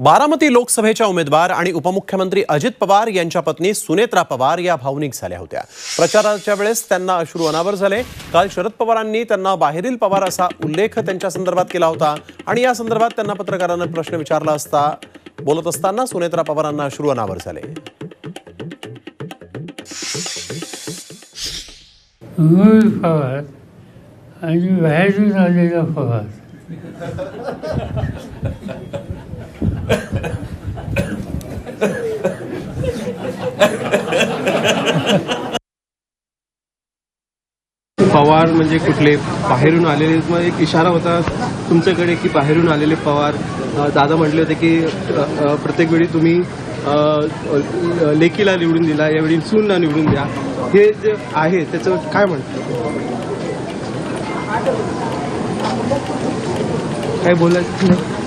बारामती लोकसभेच्या उमेदवार आणि उपमुख्यमंत्री अजित पवार यांच्या पत्नी सुनेत्रा पवार या भावनिक झाल्या होत्या. प्रचाराच्या वेळेस त्यांना अश्रू अनावर झाले. काल शरद पवारांनी त्यांना बाहेरील पवार असा उल्लेख त्यांच्या संदर्भात केला होता आणि या संदर्भात त्यांना पत्रकारांना प्रश्न विचारला असता बोलत असताना सुनेत्रा पवारांना अश्रू अनावर झाले. पवार आणि बाहेरून आलेला पवार. पवार म्हणजे कुठले? बाहेरून आलेले मग एक इशारा होता तुमच्याकडे की बाहेरून आलेले पवार. दादा म्हटले होते की प्रत्येक वेळी तुम्ही लेकीला निवडून दिला यावेळी सूनला निवडून द्या. हे जे आहे त्याचं काय म्हणतं काय बोलायचं?